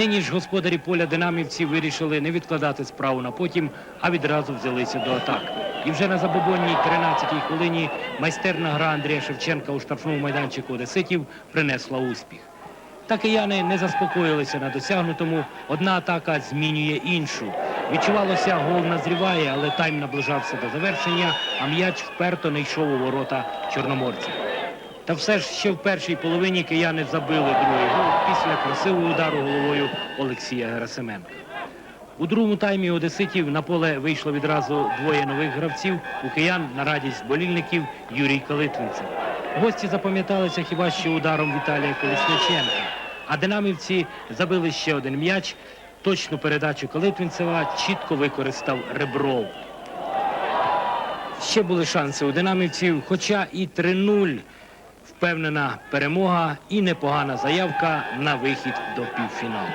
Нині ж господарі поля динамівці вирішили не відкладати справу на потім, а відразу взялися до атак. І вже на забобонній 13-й хвилині майстерна гра Андрія Шевченка у штрафному майданчику Одеситів принесла успіх. Та кияни не заспокоїлися на досягнутому. Одна атака змінює іншу. Відчувалося, гол назріває, але тайм наближався до завершення, а м'яч вперто не йшов у ворота чорноморців. Та все ж ще в першій половині кияни забили другий після красивого удару головою Олексія Герасименка. У другому таймі одеситів на поле вийшло відразу двоє нових гравців. У киян на радість болільників Юрій Калитвинцев. Гості запам'яталися хіба що ударом Віталія Колесниченка. А динамівці забили ще один м'яч. Точну передачу Калитвинцева чітко використав Ребров. Ще були шанси у динамівців, хоча і 3-0 впевнена перемога і непогана заявка на вихід до півфіналу.